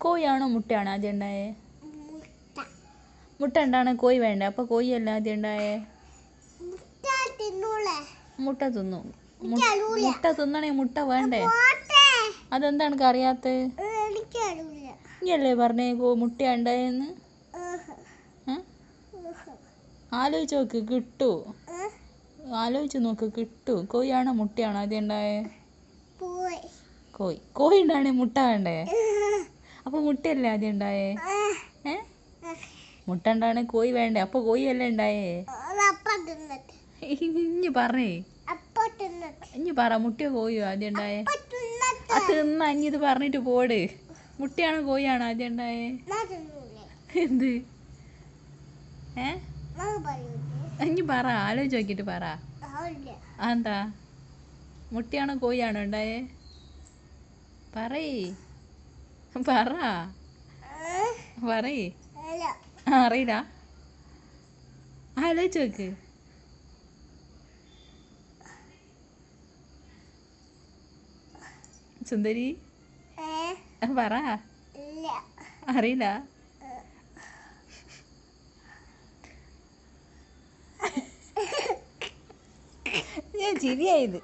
കോഴിയാണോ മുട്ടയാണോ ആദ്യം ഉണ്ടായേ? മുട്ട. ഉണ്ടാണ് കോഴി അപ്പൊ അപ്പോൾ കോഴിയല്ല ആദ്യം ഉണ്ടായേ? മുട്ട തിന്നു. മുട്ട തിന്നണേ മുട്ട വേണ്ടേ? അതെന്താണ് അറിയാത്ത ഇനിയല്ലേ പറഞ്ഞേ കോ മുട്ട ഉണ്ടായെന്ന്. ആലോചിച്ച് നോക്ക് കിട്ടു. ആലോചിച്ച് നോക്ക് കിട്ടൂ. കോഴിയാണോ മുട്ടയാണോ ആദ്യം ഉണ്ടായേ? കോഴി. കോഴി ഉണ്ടാണേ മുട്ട വേണ്ടേ. അപ്പോൾ മുട്ടയല്ലേ ആദ്യം ഉണ്ടായേ. ഏ? മുട്ട ഉണ്ടാണ് കോഴി വേണ്ടേ? അപ്പോൾ കോഴിയല്ലേ ഉണ്ടായേ? ഇഞ്ഞു പറഞ്ഞേ. ഇഞ്ഞു പറ മുട്ടയോ കോഴിയോ ആദ്യം ഉണ്ടായേ? ആ തിന്ന അഞ്ഞിത് പറഞ്ഞിട്ട് പോട്. മുട്ടയാണോ കോഴിയാണോ ആദ്യം ഉണ്ടായേ? എന്ത്? ഏ? ഇഞ്ഞ് പറ ആലോചിച്ച് നോക്കിയിട്ട് പറ. എന്താ മുട്ടയാണോ കോഴിയാണോ ഉണ്ടായേ? പറയ്. പറ. പറയേ. ആ അറിയില്ല. ആലോചിച്ച് നോക്ക്. സുന്ദരി? പറ. അറിയില്ല. ഞാൻ ചിരിയായത്